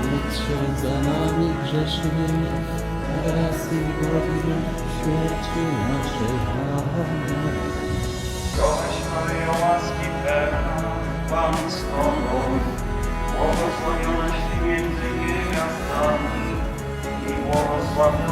Nic za nami grzesznymi, teraz i w godzinie śmierci naszej. Amen. Zdrowaś Maryjo, łaski pełna, Pan z Tobą, błogosławionaś Ty między niewiastami i błogosławiona